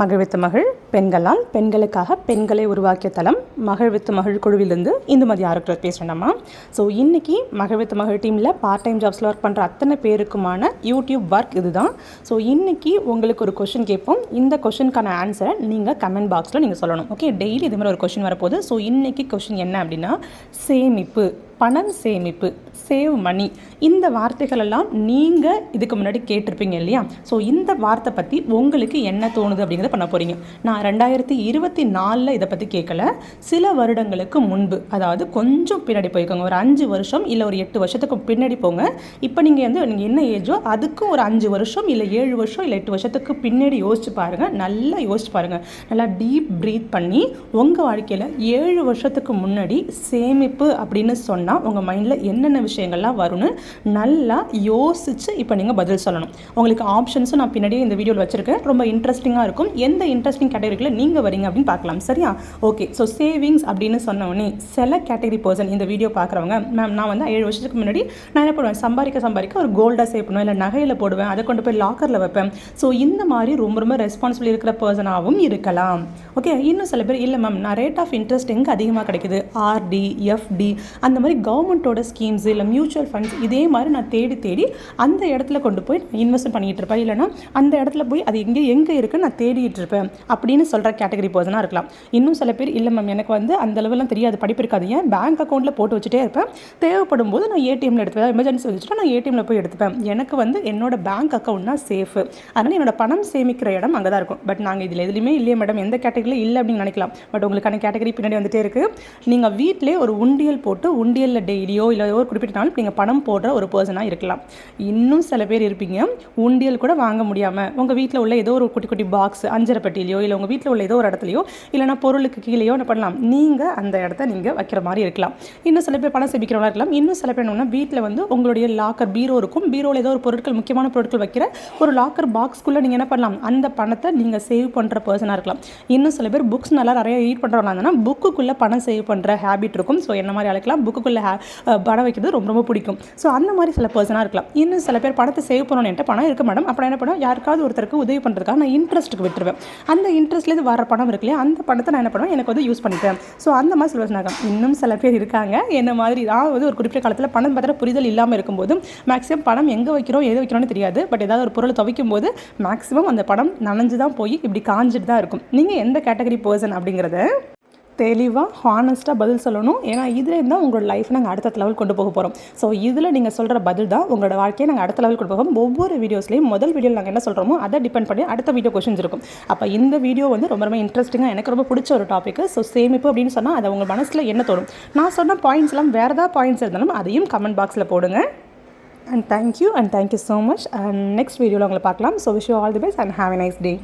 மகிழ்வித்து மகள் பெண்களால் பெண்களுக்காக பெண்களை உருவாக்கிய தளம் மகிழ்வித்து மகள் குழுவிலிருந்து இந்துமதி ஆரோக்கியர் பேசுகிறேன்மா ஸோ இன்றைக்கி மகிழ்வித்து மகள் டீமில் பார்ட் டைம் ஜாப்ஸில் ஒர்க் பண்ணுற அத்தனை பேருக்குமான யூடியூப் ஒர்க் இதுதான். ஸோ இன்றைக்கி உங்களுக்கு ஒரு கொஷின் கேட்போம். இந்த கொஷனுக்கான ஆன்சரை நீங்கள் கமெண்ட் பாக்ஸில் நீங்கள் சொல்லணும். ஓகே டெய்லி இது மாதிரி ஒரு கொஷின் வரப்போகுது. ஸோ இன்றைக்கி கொஷின் என்ன அப்படின்னா சேமிப்பு. பணம் சேமிப்பு சேவ் மணி இந்த வார்த்தைகளெல்லாம் நீங்கள் இதுக்கு முன்னாடி கேட்டிருப்பீங்க இல்லையா? ஸோ இந்த வார்த்தை பற்றி உங்களுக்கு என்ன தோணுது அப்படிங்கிறத பண்ண போகிறீங்க நான் ரெண்டாயிரத்தி இருபத்தி நாலில் இதை பற்றி கேட்கல சில வருடங்களுக்கு முன்பு அதாவது கொஞ்சம் பின்னாடி போய்க்கோங்க. ஒரு அஞ்சு வருஷம் இல்லை ஒரு எட்டு வருஷத்துக்கு பின்னாடி போங்க. இப்போ நீங்கள் வந்து நீங்கள் என்ன ஏஜோ அதுக்கு ஒரு அஞ்சு வருஷம் இல்லை ஏழு வருஷம் இல்லை எட்டு வருஷத்துக்கு பின்னாடி யோசிச்சு பாருங்கள் நல்லா யோசிச்சு பாருங்கள் நல்லா டீப் ப்ரீத் பண்ணி உங்கள் வாழ்க்கையில் ஏழு வருஷத்துக்கு முன்னாடி சேமிப்பு அப்படின்னு சொன்னால் உங்கள் மைண்டில் என்னென்ன விஷயங்கள்லாம் வரும்னு நல்லா யோசித்து இப்போ நீங்கள் பதில் சொல்லணும். உங்களுக்கு ஆப்ஷன்ஸும் நான் பின்னாடியே இந்த வீடியோவில் வச்சுருக்கேன். ரொம்ப இன்ட்ரெஸ்டிங்காக இருக்கும். எந்த இன்ட்ரெஸ்டிங் கேட்டகரியில் நீங்கள் வரீங்க அப்படின்னு பார்க்கலாம். சரியா? ஓகே ஸோ சேவிங்ஸ் அப்படின்னு சொன்ன உடனே சில கேட்டகரி பர்சன் இந்த வீடியோ பார்க்குறவங்க மேம் நான் வந்து ஏழு வருஷத்துக்கு முன்னாடி நான் என்ன பண்ணுவேன்? சம்பாதிக்க சம்பாதிக்க ஒரு கோல்டாக சேவ் பண்ணுவேன். இல்லை நகையில் போடுவேன். அதை கொண்டு போய் லாக்கரில் வைப்பேன். ஸோ இந்த மாதிரி ரொம்ப ரொம்ப ரெஸ்பான்சிபிள் இருக்கிற பர்சனாகவும் இருக்கலாம். ஓகே இன்னும் சில பேர் இல்லை மேம் நான் ரேட் ஆஃப் இன்ட்ரெஸ்ட் எங்கே அதிகமாக கிடைக்குது? ஆர்டி எஃப்டி அந்த மாதிரி கவர்மெண்ட்டோட ஸ்கீம்ஸ் இல்லை மியூச்சுவல் ஃபண்ட்ஸ் இதே மாதிரி நான் தேடி தேடி அந்த இடத்துல கொண்டு போய் இன்வெஸ்ட் பண்ணிகிட்டு இருப்பேன். இல்லைனா அந்த இடத்துல போய் அது எங்கே எங்கே இருக்குன்னு நான் தேடிட்டு இருப்பேன் அப்படின்னு சொல்கிற கேட்டகரி பர்சனாக இருக்கலாம். இன்னும் சில பேர் இல்லை மேம் எனக்கு வந்து அந்த அளவுலாம் தெரியாது. படிப்பு இருக்காது. ஏன்? பேங்க் அக்கௌண்ட்டில் போட்டு வச்சுட்டே இருப்பேன். தேவைப்படும் போது நான் ஏடிஎம்ல எடுத்துப்பேன். எமர்ஜென்சி வச்சுட்டு நான் ஏடிஎம்ல போய் எடுத்துப்பேன். எனக்கு வந்து என்னோட பேங்க் அக்கௌண்ட் தான் சேஃபு அதனால் என்னோட பணம் சேமிக்கிற இடம் அங்கே தான் இருக்கும். பட் நாங்கள் இதில் எதுலையுமே இல்லையே மேடம் எந்த கேட்டகரியில் இல்லை அப்படின்னு நினைக்கலாம். பட் உங்களுக்கான கேட்டகரி பின்னாடி வந்துட்டே இருக்குது நீங்கள் வீட்டிலே ஒரு உண்டியல் போட்டு உண்டியல் உண்டியலில் டெய்லியோ இல்லை ஒரு குறிப்பிட்ட நாள் நீங்கள் பணம் போடுற ஒரு பர்சனாக இருக்கலாம். இன்னும் சில பேர் இருப்பீங்க. உண்டியல் கூட வாங்க முடியாமல் உங்கள் வீட்டில் உள்ள ஏதோ ஒரு குட்டி குட்டி பாக்ஸ் அஞ்சரை பெட்டிலையோ இல்லை உங்கள் வீட்டில் உள்ள ஏதோ ஒரு இடத்துலையோ இல்லைனா பொருளுக்கு கீழேயோ என்ன பண்ணலாம். நீங்கள் அந்த இடத்த நீங்கள் வைக்கிற மாதிரி இருக்கலாம். இன்னும் சில பேர் பணம் சேமிக்கிறவங்களா இருக்கலாம். இன்னும் சில பேர் என்னன்னா வீட்டில் வந்து உங்களுடைய லாக்கர் பீரோ இருக்கும். பீரோவில் ஏதோ ஒரு பொருட்கள் முக்கியமான பொருட்கள் வைக்கிற ஒரு லாக்கர் பாக்ஸ்க்குள்ளே நீங்கள் என்ன பண்ணலாம். அந்த பணத்தை நீங்கள் சேவ் பண்ணுற பர்சனாக இருக்கலாம். இன்னும் சில பேர் புக்ஸ் நல்லா நிறைய ரீட் பண்ணுறவங்களா இருந்தால் புக்குக்குள்ளே பணம் சேவ் பண்ணுற ஹேபிட் இருக்கும். ஸோ என்ன மாதிரி அழைக்கலாம்? புக்குக்குள்ளே ஹே படம் வைக்கிறது ரொம்ப ரொம்ப பிடிக்கும். ஸோ அந்த மாதிரி சில பர்சனாக இருக்கலாம். இன்னும் சில பேர் பணத்தை சேவ் பண்ணணும் பணம் இருக்க மேடம் அப்புறம் என்ன பண்ணுவேன்? யாருக்காவது ஒருத்தருக்கு உதவி பண்ணுறதுக்காக நான் இன்ட்ரெஸ்ட்டுக்கு விட்டுருவேன். அந்த இன்ட்ரெஸ்ட்லேருந்து வர பணம் இருக்கு இல்லையா அந்த பணத்தை நான் என்ன பண்ணுவேன்? எனக்கு வந்து யூஸ் பண்ணிப்பேன். ஸோ அந்த மாதிரி சில பர்சனாக இன்னும் சில பேர் இருக்காங்க. என்ன மாதிரி நான் வந்து ஒரு குறிப்பிட்ட காலத்தில் பணம் பத்திர புரிதல் இல்லாமல் இருக்கும்போது மேக்ஸிமம் பணம் எங்கே வைக்கிறோம் எது வைக்கிறோம்னு தெரியாது. பட் ஏதாவது ஒரு பொருளை துவைக்கும் போது மேக்ஸிமம் அந்த பணம் நனைஞ்சு தான் போய் இப்படி காஞ்சிட்டு தான் இருக்கும். நீங்கள் எந்த கேட்டகரி பர்சன் அப்படிங்கிறத தெளிவாக ஹானஸ்ட்டாக பதில் சொல்லணும். ஏன்னா இதில் இருந்தால் உங்களோட லைஃப் நாங்கள் அடுத்த லெவல் கொண்டு போக போகிறோம் ஸோ இதில் நீங்கள் சொல்கிற பதில் தான் உங்களோட வாழ்க்கையை நாங்கள் அடுத்த லெவல் கொண்டு போகிறோம் ஒவ்வொரு வீடியோஸ்லையும் முதல் வீடியோவில் நாங்கள் என்ன சொல்கிறோமோ அதை டிபெண்ட் பண்ணி அடுத்த வீடியோ கொஷின்ஸ் இருக்கும். அப்போ இந்த வீடியோ வந்து ரொம்ப ரொம்ப இன்ட்ரெஸ்டிங்காக எனக்கு ரொம்ப பிடிச்ச ஒரு டாபிக் ஸோ சேமிப்பு அப்படின்னு சொன்னால் அதை உங்கள் மனசில் என்ன தோணும்? நான் சொன்ன பாயிண்ட்ஸ்லாம் வேறு ஏதாவது பாயிண்ட்ஸ் இருந்தாலும் அதையும் கமெண்ட் பாக்ஸில் போடுங்க. And thank you and thank you so much and next வீடியோவில் உங்களை பார்க்கலாம். So wish you all the best and have a nice day